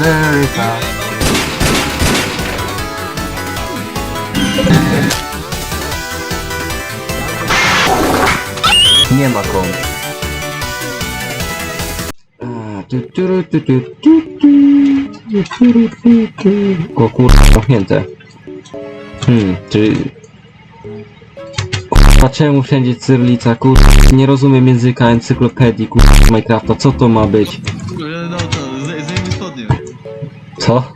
Nie ma kąt. O kurwa, zamknięte. Hmm, czy... Kurwa, czemu wszędzie cyrlica, kurwa? Nie rozumiem języka encyklopedii, kurwa, Minecrafta, co to ma być? Co?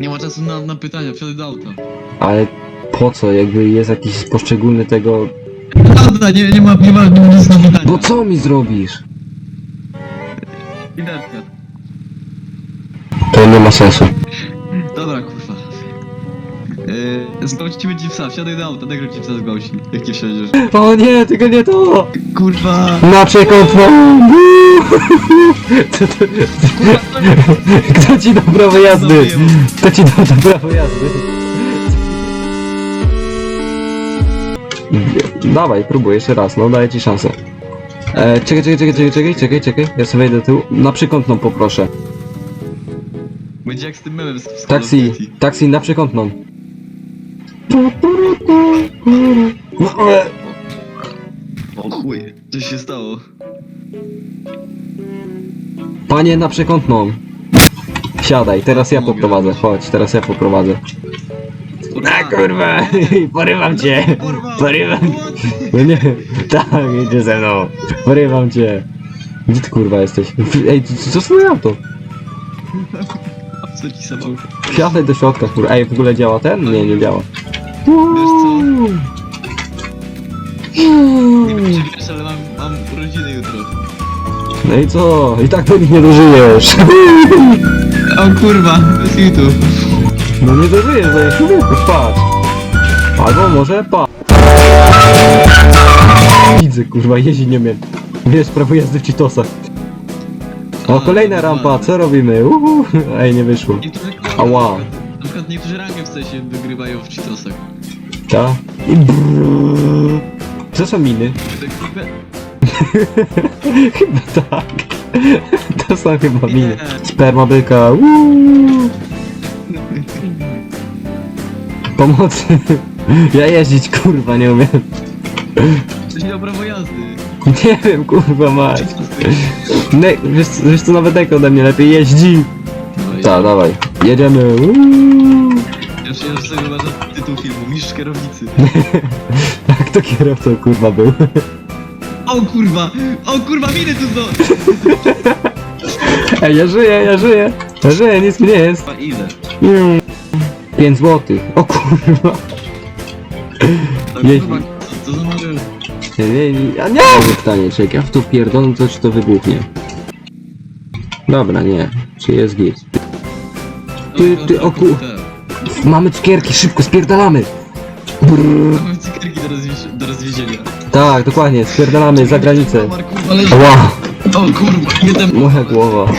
Nie ma czasu na, na pytania, wsiadaj do auta. Ale po co? Jakby jest jakiś poszczególny tego... Prawda, nie, nie ma, nie ma, nie ma nic na pytania. Bo co mi zrobisz? Identka. To nie ma sensu. Zgwałcimy ci psa, wsiadaj do auta, nagrał ci psa zgwałci, jak nie wsiądziesz. O nie, tylko nie to! Kurwa! Na przekątną! Co to- Kto ci dał prawo jazdy? Kto ci dał to prawo jazdy? Dawaj, próbuj jeszcze raz, no daję ci szansę. E, czekaj, czekaj, czekaj, czekaj, czekaj, czekaj, czekaj, ja sobie wejdę do tyłu. Na przekątną poproszę. Będzie jak z tym memem z z Call of Taksi, Duty. taksi na przekątną. O chuj, co się stało? Panie na przekątną. Siadaj, teraz ja Mogę. poprowadzę, chodź, teraz ja poprowadzę. A kurwa, porywam cię, Kurwa! porywam! No nie, tak, idzie ze mną, porywam cię. Gdzie ty kurwa jesteś? Ej, co co swoje auto? A co ci samochód? Siadaj do środka, kurwa. Ej, w ogóle działa ten? Nie, nie działa. Wiesz co? Nie wiem czy wiesz, ale mam, mam urodziny jutro. No i co? I tak do nich nie dożyjesz. O kurwa, bez hitu. No nie dożyjesz, no jak człowieku, patrz. Albo może pa. Widzę, kurwa, jeździ nie umiem. Wiesz, prawo jazdy w Citosach. O, kolejna dobra. rampa, co robimy? Uhu. Ej, nie wyszło. Niektórzy, Ała. Na przykład niektórzy rangę w sensie wygrywają w Cheetosach. Ta? I brrrr. Co są miny? Tak, Chyba tak. To są chyba miny. Sperma byka. Uuu. Pomocy. Ja jeździć kurwa nie umiem. Coś miał prawo jazdy. Nie wiem kurwa mać. Ne, wiesz, wiesz co nawet Neko ode mnie lepiej jeździ. No Ta, dawaj. Jedziemy. Uuu. Już sobie uważam tytuł filmu, Mistrz kierownicy. Jak to kierowcą kurwa był? O kurwa! O kurwa, miny tu są! Ej, ja żyję, ja żyję. Ja żyję, nic mi nie jest. Kurwa, ile? Mm. 5 złotych. O kurwa. To kurwa, co, co za model? Nie, nie, nie, a nie! Może pytanie, czy jak ja w to pierdolę, to czy to wybuchnie? Dobra, nie. Czy jest git? Ty, ty, o kur- Mamy cukierki, szybko, spierdalamy! Brrr. Mamy cukierki do, rozwi- do rozwiezienia. Tak, dokładnie, spierdalamy za granicę. Komar, kurwa, leży. Ła, O kurwa, nie ten... moja głowa.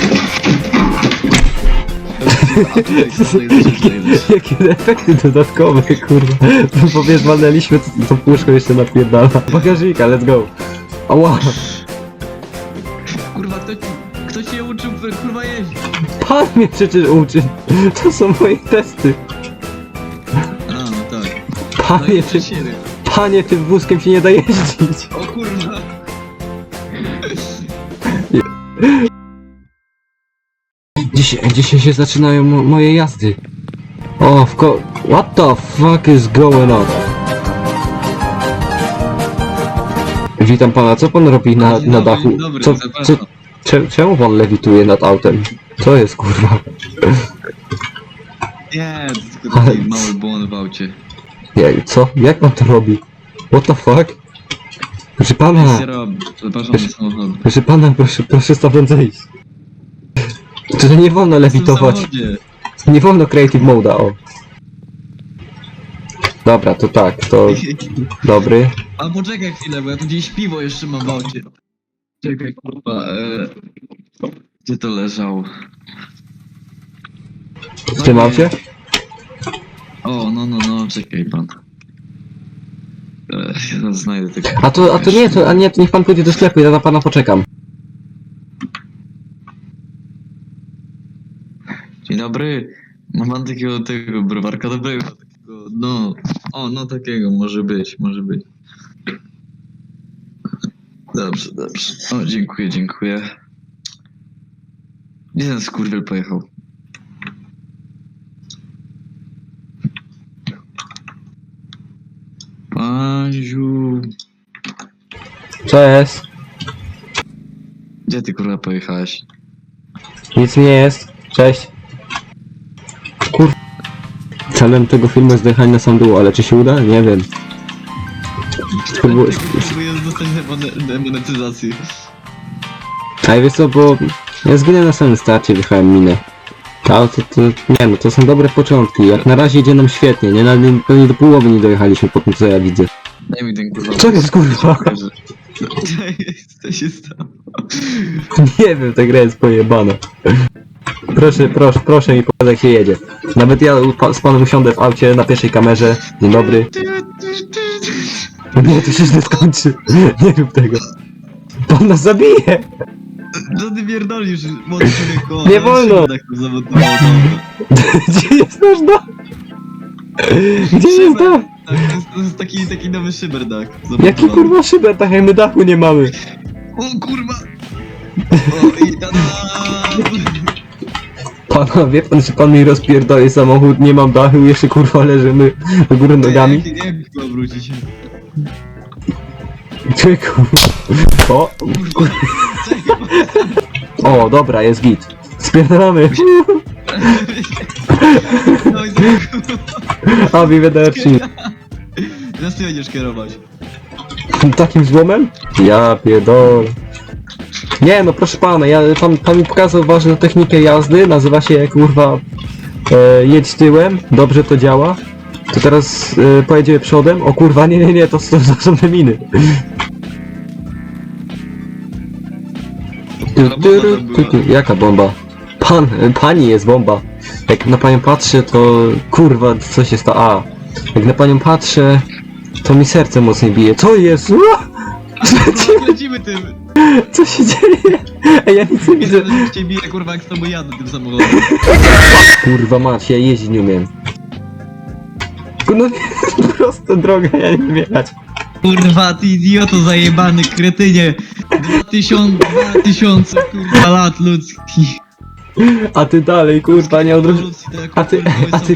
A tutaj, tutaj, tutaj, tutaj. Jakie efekty dodatkowe, kurwa. Bo wiesz, walnęliśmy, to, to puszko jeszcze napierdala. Bagażnika, let's go. Ała, Kurwa, kto ci... Kto cię uczył, kurwa, jeździć? pan mnie przecież uczy. To są moje testy. No Panie, ty, panie, tym wózkiem się nie da jeździć. O kurwa. Dzisiaj, dzisiaj się zaczynają mo moje jazdy. O, w ko... What the fuck is going on? Witam pana, co pan robi na, Dzień na dobry, dachu? dzień dobry, Co, co, zapraszam. cze- czemu pan lewituje nad autem? Co jest kurwa? Nie, to tylko taki mały błąd w aucie. Nie, co? Jak pan to robi? What the fuck? Proszę pana, robi. Samochodu. proszę pana, proszę, proszę stamtąd zejść. To nie wolno lewitować. Nie wolno creative mode'a, o. Dobra, to tak, to dobry. A poczekaj chwilę, bo ja tu gdzieś piwo jeszcze mam w aucie. Czekaj, kurwa, e... Gdzie to leżało? W tym aucie? O, no, no, no, czekaj pan. E, ja znajdę tego. A to, a to nie, to, a nie, to niech pan pójdzie do sklepu, ja na pana poczekam. Dzień dobry. Mam pan takiego tego browarka dobrego, takiego, no, o, no takiego, może być, może być. Dobrze, dobrze. O, dziękuję, dziękuję. Gdzie ten skurwiel pojechał? Co jest? gdzie ty kurwa pojechałeś? Nic nie jest. Cześć. Kur... Celem tego filmu jest dojechanie na sam dół, ale czy się uda? Nie wiem. Spróbuj... Próbuję dostać demone- demonetyzacji. A wiesz co, bo ja zginę na samym starcie, wjechałem minę. To, to, to, nie no, to są dobre początki. Jak na razie idzie nam świetnie, nie? Nawet nie- pewnie do połowy nie dojechaliśmy po tym, co ja widzę. Daj mi ten kurwa. Co jest, kurwa? Co się stało? Nie wiem, ta gra jest pojebana. Proszę, proszę, proszę mi pokazać jak się jedzie. Nawet ja u pa- z panem usiądę w aucie na pierwszej kamerze. Dzień dobry. Nie, to się źle skończy. Nie rób tego. Pan nas zabije! No ty pierdolisz, młody człowieku. Nie wolno. Tak to zawodowało, dobra. Gdzie jest nasz dom? Gdzie jest dom? Tak, to jest, to jest taki, taki nowy szyberdak. Jaki kurwa szyber, tak jak my dachu nie mamy. O kurwa! O, i tada! Pana, wie pan, że pan mi rozpierdoli samochód, nie mam dachu, jeszcze kurwa leżymy do góry nogami. Jak, jak chyba wrócić? Człowieku. O, Kurwa, czekaj, o, dobra, jest git. Spierdalamy. no i tak. A, wiederci. Teraz ty będziesz kierować. Takim złomem? Ja pierdolę. Nie no, proszę pana, ja, pan, pan mi pokazał ważną technikę jazdy, nazywa się kurwa e, jedź tyłem, dobrze to działa. To teraz e, pojedziemy przodem, o kurwa, nie, nie, nie, to, to, to są te miny. Tu, tu, tu, tu. Jaka bomba? Pan, e, pani jest bomba. Jak na panią patrzę, to kurwa, co się stało? A, jak na panią patrzę, to mi serce mocniej bije. Co jest? Ua! No, lecimy tym! Co się dzieje? Ej, ja nic nie widzę. Widzę, cię bije kurwa jak z tobą jadę tym samochodem. Kurwa mać, ja jeździć nie umiem. No prosta droga, ja nie wiem jechać. Kurwa, ty idioto zajebany, kretynie! 2000, 2000 kurwa lat ludzkich. A ty dalej, kurwa, nie odróżniasz... A ty- a ty-.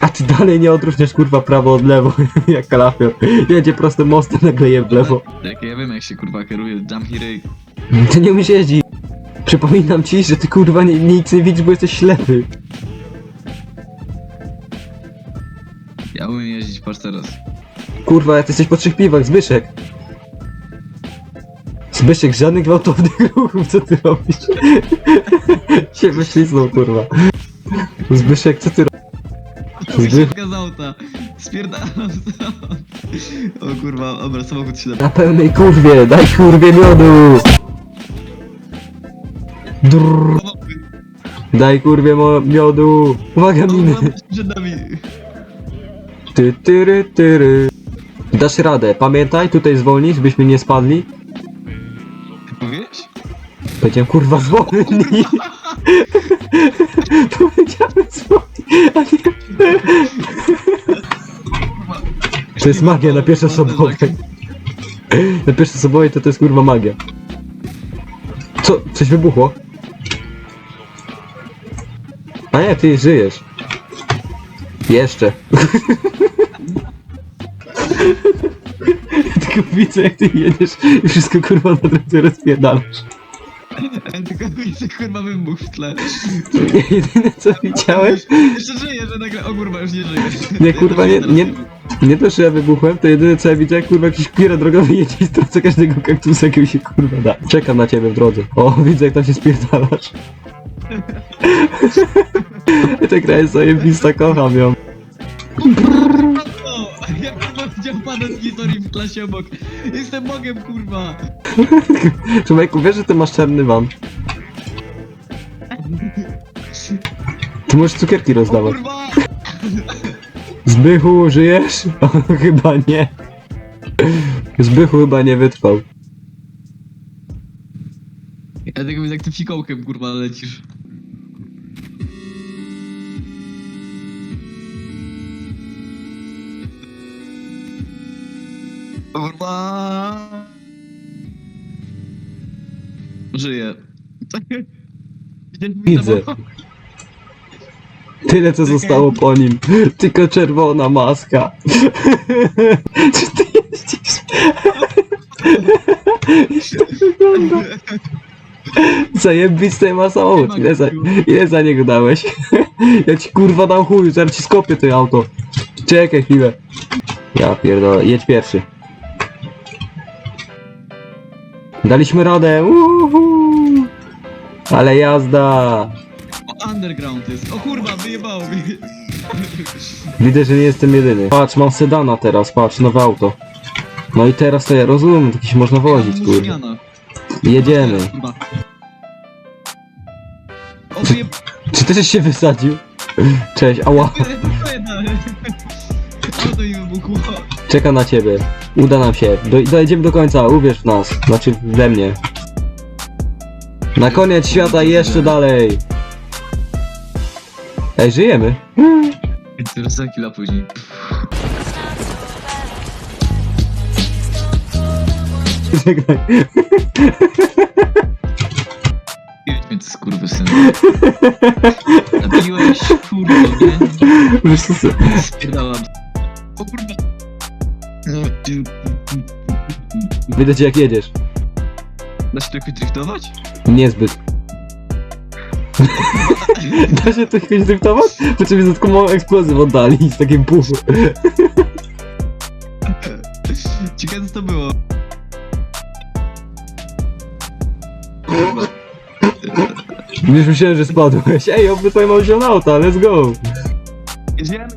A ty dalej nie odróżniasz, kurwa, prawo od lewo, jak kalafior. Jedzie prostym mostem, nagle je w lewo. Jak ja wiem jak się kurwa kieruje, jump hiry. Ty nie umiesz jeździć. Przypominam ci, że ty kurwa ni- nic nie widzisz, bo jesteś ślepy. Ja umiem jeździć, patrz teraz. Kurwa, ty jesteś po trzech piwach, Zbyszek. Zbyszek, żadnych gwałtownych ruchów, co ty robisz? się wyśliznął, kurwa. Zbyszek, co ty robisz? To mi się pokazało ta. Spierdalam. O kurwa, dobra, samochód się. Na pełnej kurwie, daj kurwie miodu! Drrr, daj kurwie mo- miodu! Uwaga miny! Przed nami. Ty, tyry, tyry. Dasz radę, pamiętaj, tutaj zwolnić, byśmy nie spadli. Powiedziałem kurwa zwolnij! Powiedziałem zwolnij, a nie... To jest magia na pierwszosobowej. Na pierwszosobowej to to jest kurwa magia. Co? Coś wybuchło? A nie, ty żyjesz. Jeszcze. Tylko widzę jak ty jedziesz i wszystko kurwa na drodze rozpierdalasz. Tylko widzę kurwa wybuch w tle. Jedyne co widziałem, Jeszcze żyję, że nagle, o kurwa, już nie żyję. Nie, kurwa, nie- nie- nie to, że ja wybuchłem, to jedyne co ja jak kurwa jakiś pirat drogowy jedzie i stracę każdego kaktusa, jakiego się kurwa da. Czekam na ciebie w drodze. O, widzę jak tam się spierdalasz. Ta gra jest zajebista, kocham ją. O, jak to powiedział pan z historii w klasie obok. Jestem Bogiem, kurwa. Człowieku, wiesz, że ty masz czarny wam. Ty możesz cukierki rozdawać. Kurwa! Zbychu, żyjesz? O, chyba nie. Zbychu chyba nie wytrwał. Ja tego wiem, jak ty fikołkiem kurwa lecisz. Kurwa! Mój Widzę. Tyle co zostało po nim. Tylko czerwona maska. Czy ty jeździsz? Jak to wygląda? Zajebisty ma samochód. Ile za, ile za niego dałeś? Ja ci kurwa dam chuj, zaraz ci skopię to auto. Czekaj chwilę. Ja pierdolę, jedź pierwszy. Daliśmy radę. Uhu. Ale jazda. O, underground jest. O kurwa, wyjebało mi. Widzę, że nie jestem jedyny. Patrz, mam sedana teraz, patrz, nowe auto. No i teraz to ja rozumiem, jakieś można wozić, kurde. Zmiana. Jedziemy. O, wyjeb... Czy ty żeś się wysadził? Cześć, ała. Auto mi wybuchło. Czeka na ciebie. Uda nam się. Do, dojedziemy do końca, uwierz w nas. Znaczy we mnie. Na koniec świata i jeszcze dalej. Ej, żyjemy. Teraz za chwilę później. Żegnaj. Jedźmy ty skurwysyn. Nabiłeś, kurwa, nie? Wiesz co, Spierdalam. O kurwa. Widać jak jedziesz. Da się trochę driftować? Niezbyt. Da się tu jakoś driftować? Potrzebuje za taką małą eksplozję w oddali z takim pufu. Ciekawe co to było. Już myślałem, że spadłeś. Ej, oby tutaj mam zielone auta, let's go. Jedziemy,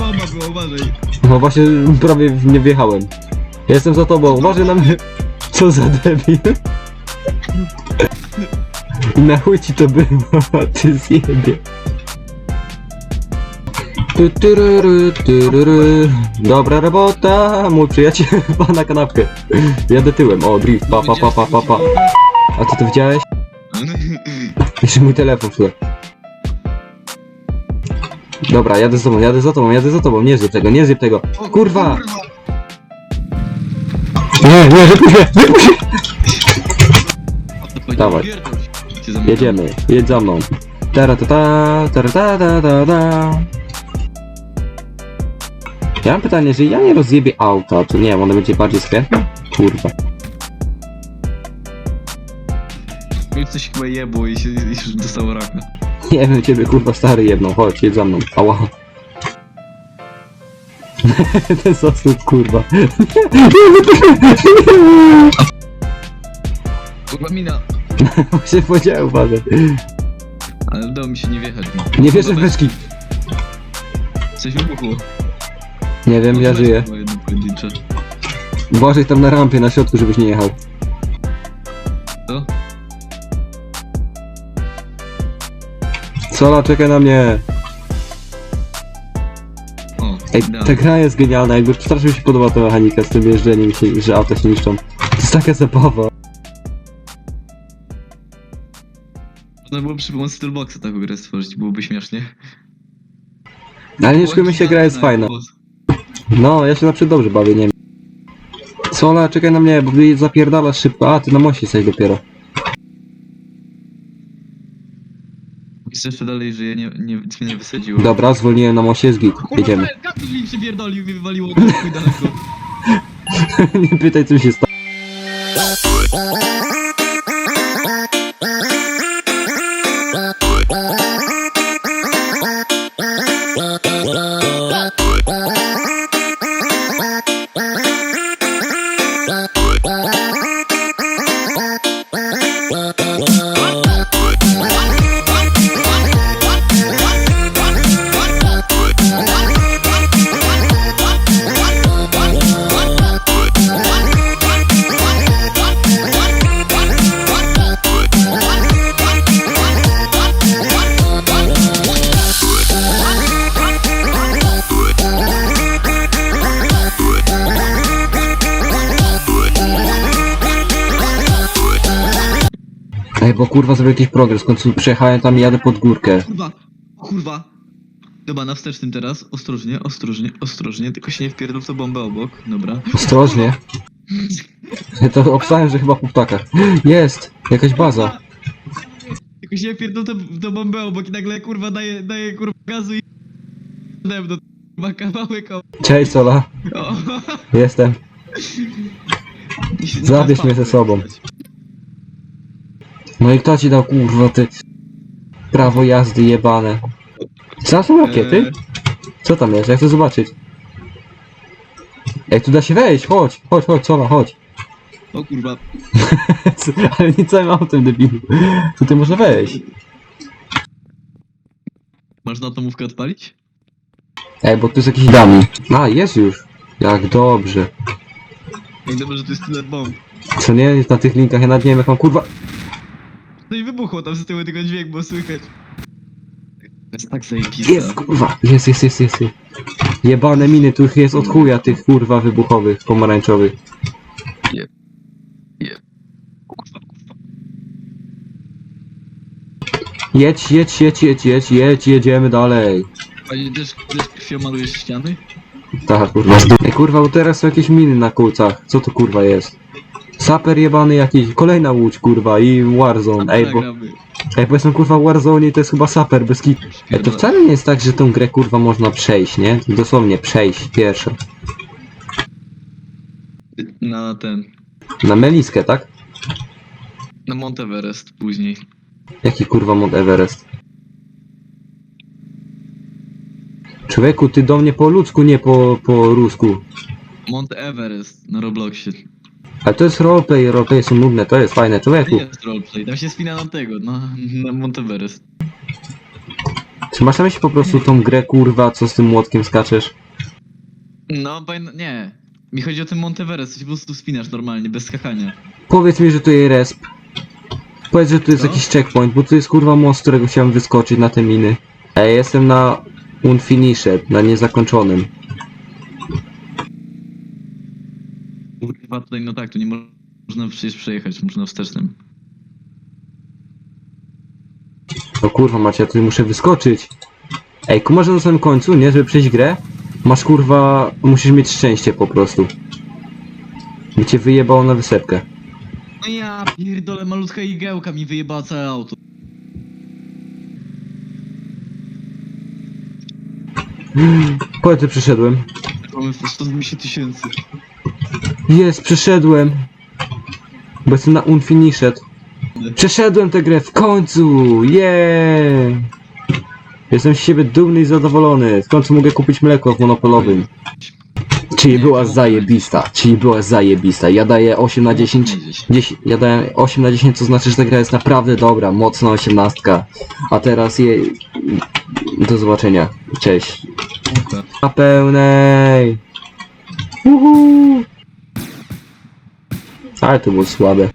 Mama była, uważaj. No właśnie, prawie w nie wjechałem. Jestem za tobą, uważaj na mnie. Co za debil. Na chuj ci to było, ty zjebie. Tu. Dobra robota, mój przyjaciel, pa na kanapkę. Jadę tyłem, o drift, pa pa pa pa pa pa. A ty to widziałeś? Jeszcze mój telefon szły. Dobra, jadę za tobą, jadę za tobą, jadę za tobą, nie zjeb tego, nie zjeb tego. Kurwa! Nie, nie, wypuść mnie, wypuść mnie! Dawaj. Się. Jedziemy, jedź za mną. Tara ta ta, tara ta ta ta ta. Ja mam pytanie, że ja nie rozjebię auta, to nie wiem, one będzie bardziej skrętne? Kurwa. Coś chyba jebło i się i już dostało raka. Nie wiem, ciebie kurwa stary jedną, chodź, jedź za mną. Ała. Ten sosnut kurwa. Kurwa mina. Właśnie powiedziałem, uważaj. Ale udało mi się nie wjechać. Nie wierzę w beczki. Coś wybuchło. Nie wiem, ja No, żyję. było jedno pojedyncze. Uważaj tam na rampie, na środku, żebyś nie jechał. Sola, czekaj na mnie. O, Ej, ta gra jest genialna, jakby strasznie mi się podoba ta mechanika z tym jeżdżeniem, się, że auta się niszczą. To jest taka zabawa. Można było przy pomocy toolboxa taką grę stworzyć, byłoby śmiesznie. Ale nie szukajmy się, gra jest fajna. No, ja się przykład dobrze bawię, nie wiem. Sola, czekaj na mnie, bo ty zapierdalasz szybko. A, ty na moście jesteś dopiero. Jeszcze dalej, że ja nie, nie, nie wysadziło. Dobra, zwolniłem na moście, zgit. Jedziemy. Kaktus mi przypierdolił, mi wywaliło chuj daleko. nie pytaj, co mi się stało. Bo kurwa zrobię jakiś progres, w końcu przejechałem tam i jadę pod górkę. Kurwa, kurwa. Dobra, na wstecznym teraz. Ostrożnie, ostrożnie, ostrożnie. Tylko się nie wpierdol w tą bombę obok. Dobra. Ostrożnie. To obstałem, że chyba po ptakach. Jest! Jakaś baza. Tylko się nie wpierdol to- w tą bombę obok i nagle kurwa daje, daje kurwa gazu i... Nade mną, kurwa kawałek o... Cześć Sola. o. Jestem. Zabierz mnie ze sobą. No i kto ci dał kurwa ty prawo jazdy jebane? Co są rakiety? Eee, Co tam jest? Ja chcę zobaczyć. Ej, tu da się wejść, chodź, chodź, chodź, Sola, chodź. o kurwa. Ale nie całym autem, debilu. Tutaj można wejść. Masz na atomówkę odpalić? Ej, bo tu jest jakiś dummy. A, jest już. Jak dobrze. Jak dobrze, że to jest tyle bomb. Co nie? Na tych linkach, ja nawet nie wiem jak mam kurwa... No i wybuchło tam z tyłu tego dźwięk, bo słychać. To jest tak zajebiste. Jest kurwa, jest, jest, jest, jest. jest. Jebane miny, tu ich jest od chuja tych kurwa wybuchowych, pomarańczowych. Kurwa, kurwa. Jedź, jedź, jedź, jedź, jedź, jedź, jedziemy dalej. A też, też krwią malujesz ściany? Tak, kurwa. Ej, kurwa, bo teraz są jakieś miny na kulcach. Co to kurwa jest? Saper jebany jakiś, kolejna łódź kurwa i Warzone. Ej, bo, ej, bo jestem kurwa w Warzone to jest chyba saper bez kit. Ej, to wcale nie jest tak, że tą grę kurwa można przejść, nie? Dosłownie przejść, pierwsze. Na ten... Na meliskę, tak? Na Monteverest później. Jaki kurwa Mount Everest? Człowieku, ty do mnie po ludzku, nie po, po rusku. Mont Everest na Robloxie. Ale to jest roleplay, roleplay są nudne, to jest fajne, To człowieku. jest roleplay, tam się spina na tego, na, na Mont Everest. Czy masz na myśli po prostu tą grę kurwa, co z tym młotkiem skaczesz? No, pamię- nie. Mi chodzi o ten Mont Everest, to się po prostu spinasz normalnie, bez skakania. Powiedz mi, że to jest resp. Powiedz, że tu jest Co? jakiś checkpoint, bo tu jest kurwa most, z którego chciałem wyskoczyć na te miny. Ej, jestem na unfinished, na niezakończonym. Kurwa, tutaj no tak, tu nie mo- można przecież przejechać, można wstecznym. No kurwa macie, ja tutaj muszę wyskoczyć. Ej, kumasz że na samym końcu, nie? Żeby przejść grę? Masz kurwa, musisz mieć szczęście po prostu. By cię wyjebało na wysepkę. No ja pierdolę, malutka igiełka mi wyjebała całe auto. Powiedz, że przyszedłem. Mamy 120 tysięcy. Jest, przyszedłem. Bo jestem na unfinished. Przeszedłem tę grę w końcu! Yeah! Jestem z siebie dumny i zadowolony. W końcu mogę kupić mleko w monopolowym. Czyli była zajebista. Czyli była zajebista. Ja daję 8 na 10. 10 ja daję 8 na 10, to znaczy, że ta gra jest naprawdę dobra. Mocna 18. A teraz jej. Do zobaczenia. Cześć. Kurwa. Na pełnej! Uhu. Ale to było słabe.